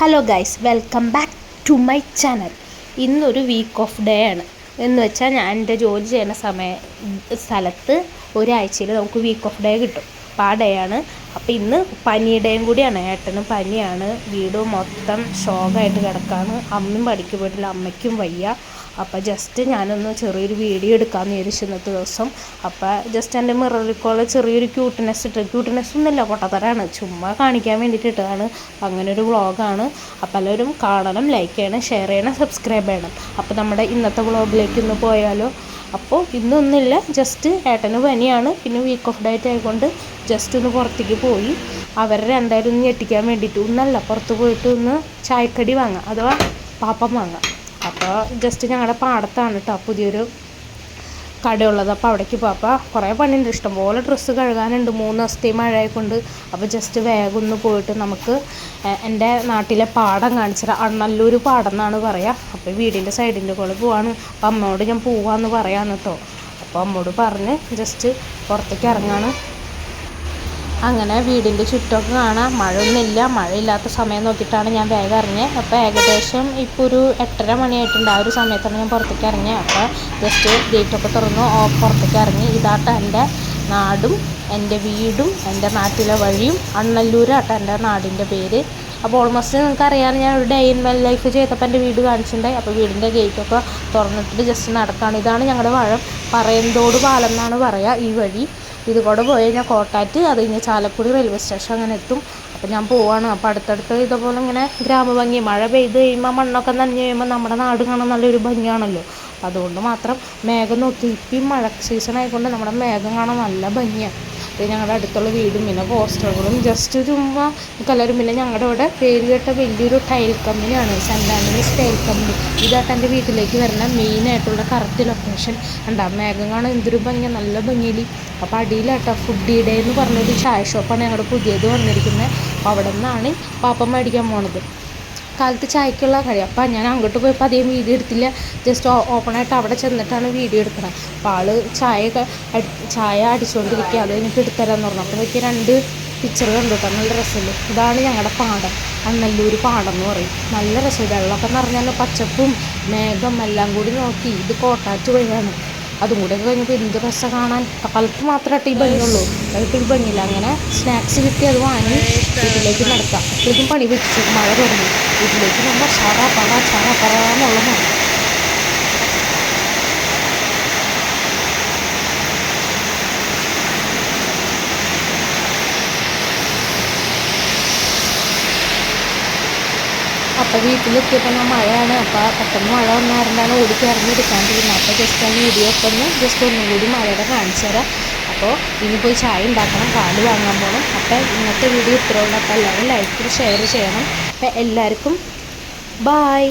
Hello guys welcome back to my channel ഇന്നൊരു week off day ആണ്. എന്ന് വെച്ചാൽ ഞാൻ എന്റെ ജോലി ചെയ്യുന്ന സമയ സ്ഥലത്ത് ഒരാഴ്ചയിൽ നമുക്ക് വീക്ക് ഓഫ് ഡേ കിട്ടും. അപ്പോൾ ആ ഡേ ആണ് അപ്പോൾ ഇന്ന് പനിയുടെയും കൂടിയാണ്. ഏട്ടനും പനിയാണ്. വീട് മൊത്തം ഷോക്കായിട്ട് കിടക്കാണ്. അമ്മയും പണിക്ക് പോയിട്ടില്ല. അമ്മയ്ക്കും വയ്യ. അപ്പോൾ ജസ്റ്റ് ഞാനൊന്ന് ചെറിയൊരു വീഡിയോ എടുക്കാമെന്ന് വിചാരിച്ചു ഇന്നത്തെ ദിവസം. അപ്പോൾ ജസ്റ്റ് എന്റെ മിററിക്കോൾ ചെറിയൊരു ക്യൂട്ട്നെസ് ഇട്ട്. ക്യൂട്ട്നെസ് ഒന്നുമില്ല. പൊട്ടത്തരാണ്. ചുമ്മാ കാണിക്കാൻ വേണ്ടിയിട്ട് ഇട്ടതാണ്. അങ്ങനെ ഒരു വ്ളോഗാണ്. അപ്പോൾ എല്ലാവരും കാണണം ലൈക്ക് ചെയ്യണം ഷെയർ ചെയ്യണം സബ്സ്ക്രൈബ് ചെയ്യണം. അപ്പോൾ നമ്മുടെ ഇന്നത്തെ വ്ളോഗിലേക്ക് ഒന്ന് പോയാലോ. അപ്പോൾ ഇന്നൊന്നുമില്ല ജസ്റ്റ് ഏട്ടന് പനിയാണ്. പിന്നെ വീക്ക് ഓഫ് ഡയറ്റ് ആയതുകൊണ്ട് ജസ്റ്റ് ഒന്ന് പുറത്തേക്ക് പോയി. അവരെ എന്തായാലും ഒന്ന് ഞെട്ടിക്കാൻ വേണ്ടിയിട്ട് ഒന്നല്ല പുറത്ത് പോയിട്ട് ഒന്ന് ചായക്കടി വാങ്ങാം അഥവാ പാപ്പം വാങ്ങാം. അപ്പോൾ ജസ്റ്റ് ഞങ്ങളുടെ പാടത്താണ് കേട്ടോ പുതിയൊരു കടയുള്ളത്. അപ്പോൾ അവിടേക്ക് പോകാം അപ്പോൾ കുറേ പണിയുണ്ട്. ഇഷ്ടംപോലെ ഡ്രസ്സ് കഴുകാനുണ്ട്. മൂന്ന് ദിവസത്തെ മഴയായിക്കൊണ്ട് അപ്പോൾ ജസ്റ്റ് വേഗം ഒന്ന് പോയിട്ട് നമുക്ക് എന്റെ നാട്ടിലെ പാടം കാണിച്ചിട്ട് നല്ലൊരു പാടം എന്നാണ് പറയുക അപ്പോൾ വീടിന്റെ സൈഡിന്റെ കൂടെ പോവാണ്. അപ്പോൾ അമ്മയോട് ഞാൻ പോവാന്ന് പറയാന്ന് കേട്ടോ. അപ്പോൾ അമ്മയോട് പറഞ്ഞ് ജസ്റ്റ് പുറത്തേക്ക് ഇറങ്ങാണ്. അങ്ങനെ വീടിന്റെ ചുറ്റമൊക്കെ കാണാം. മഴയൊന്നുമില്ല. മഴയില്ലാത്ത സമയം നോക്കിയിട്ടാണ് ഞാൻ വേഗം ഇറങ്ങിയത് അപ്പോൾ ഏകദേശം ഇപ്പോൾ ഒരു എട്ടര മണിയായിട്ടുണ്ട്. ആ ഒരു സമയത്താണ് ഞാൻ പുറത്തേക്ക് ഇറങ്ങിയത് അപ്പോൾ ജസ്റ്റ് ഗേറ്റൊക്കെ തുറന്നു. പുറത്തേക്ക് ഇറങ്ങി. ഇതാട്ട എന്റെ നാടും എന്റെ വീടും എന്റെ നാട്ടിലെ വഴിയും. അണ്ണല്ലൂരാട്ട എന്റെ നാടിന്റെ പേര്. അപ്പോൾ ഓൾമോസ്റ്റ് നിങ്ങൾക്ക് അറിയാൻ ഞാൻ ഒരു ഡേ ഇൻ വെൽ ലൈഫ് ചെയ്തപ്പോൾ എന്റെ വീട് കാണിച്ചിട്ടുണ്ടായി. അപ്പോൾ വീടിന്റെ ഗേറ്റൊക്കെ തുറന്നിട്ട് ജസ്റ്റ് നടക്കുകയാണ് ഇതാണ് ഞങ്ങളുടെ വഴം. പറയന്തോട് പാലം എന്നാണ് പറയുക ഈ വഴി. ഇത് കൂടെ പോയി കഴിഞ്ഞാൽ കോട്ടാറ്റ് അത് കഴിഞ്ഞാൽ ചാലക്കുടി റെയിൽവേ സ്റ്റേഷൻ അങ്ങനെ എത്തും. അപ്പോൾ ഞാൻ പോവാണ്. അപ്പോൾ അടുത്തടുത്ത് ഇതുപോലെ ഇങ്ങനെ ഗ്രാമഭംഗി. മഴ പെയ്ത് കഴിയുമ്പോൾ മണ്ണൊക്കെ നനഞ്ഞ് കഴിയുമ്പോൾ നമ്മുടെ നാട് കാണാൻ നല്ലൊരു ഭംഗിയാണല്ലോ. അതുകൊണ്ട് മാത്രം മേഘം നോക്കി. ഇപ്പം മഴ സീസൺ ആയിക്കൊണ്ട് നമ്മുടെ മേഘം കാണാൻ നല്ല ഭംഗിയാണ് ഞങ്ങളുടെ അടുത്തുള്ള വീടും പിന്നെ പോസ്റ്ററുകളും ജസ്റ്റ് ചുമ്മാ കലരും. പിന്നെ ഞങ്ങളുടെ ഇവിടെ പേര് കേട്ട വലിയൊരു ടൈൽ കമ്പനിയാണ് സെന്റ് ആൻഡ്രീസ് ടൈൽ കമ്പനി ഇതായിട്ട് എന്റെ വീട്ടിലേക്ക് വരുന്ന മെയിനായിട്ടുള്ള കറക്റ്റ് ലൊക്കേഷൻ ഉണ്ടാകും മേഘം കാണാൻ എന്തൊരു ഭംഗിയാണ് നല്ല ഭംഗിയിൽ അപ്പോൾ അടിയിലാട്ടോ ഫുഡ് ഡേ എന്ന് പറഞ്ഞൊരു ചായ ഷോപ്പാണ് ഞങ്ങളുടെ പുതിയത് വന്നിരിക്കുന്നത് അപ്പോൾ അവിടെ നിന്നാണ് പാപ്പം മേടിക്കാൻ പോണത്. കാലത്ത് ചായക്കുള്ള കഴിയും അപ്പോൾ ഞാൻ അങ്ങോട്ട് പോയപ്പോൾ അധികം വീഡിയോ എടുത്തില്ല. ജസ്റ്റ് ഓപ്പണായിട്ട് അവിടെ ചെന്നിട്ടാണ് വീഡിയോ എടുക്കുന്നത് അപ്പോൾ ആൾ ചായ ചായ അടിച്ചുകൊണ്ടിരിക്കുക അത് എനിക്ക് എടുത്തരാമെന്ന് പറഞ്ഞു. അപ്പോൾ എനിക്ക് രണ്ട് പിക്ചർ കണ്ടു കേട്ടോ നല്ല രസമുണ്ട്. ഇതാണ് ഞങ്ങളുടെ പാടം. അണ്ണല്ലൂർ പാടം എന്ന് പറയും. നല്ല രസം വെള്ളമൊക്കെ നിറഞ്ഞാൽ പച്ചപ്പും മേഘം എല്ലാം കൂടി നോക്കി ഇത് കോട്ടാറ്റ് വഴിയാണ്. അതും കൂടെ കഴിഞ്ഞപ്പോൾ എന്ത് രസം കാണാൻ. കാലത്ത് മാത്രമായിട്ട് ഈ ഭംഗിയുള്ളൂ. അതിപ്പോൾ ഈ ഭംഗിയില്ല. അങ്ങനെ സ്നാക്സ് കിട്ടി അത് വാങ്ങി വീട്ടിലേക്ക് നടക്കാം. അപ്പോഴേക്കും പണി വെച്ചു മഴ തുടങ്ങി. വീട്ടിലേക്ക് നമ്മൾ ചറ പറ ചറ പറ എന്നുള്ള മഴ അപ്പോൾ വീട്ടിലെത്തിയപ്പോൾ ഞാൻ മഴയാണ്. അപ്പോൾ പെട്ടെന്ന് മഴ വന്നായിരുന്നാണ് ഓടിക്ക് എടുക്കാണ്ടിരുന്നത് അപ്പോൾ ജസ്റ്റ് ആ വീഡിയോ ഒക്കെ ഒന്ന് ജസ്റ്റ് ഒന്നും കൂടി മഴയുടെ കാണിച്ചു തരാം. അപ്പോൾ ഇനി പോയി ചായ ഉണ്ടാക്കണം പാൽ വാങ്ങാൻ പോകണം അപ്പോൾ ഇന്നത്തെ വീഡിയോ ഇത്രയുള്ള അപ്പോൾ എല്ലാവരും ലൈക്കും ഷെയർ ചെയ്യണം. അപ്പോൾ എല്ലാവർക്കും ബായ്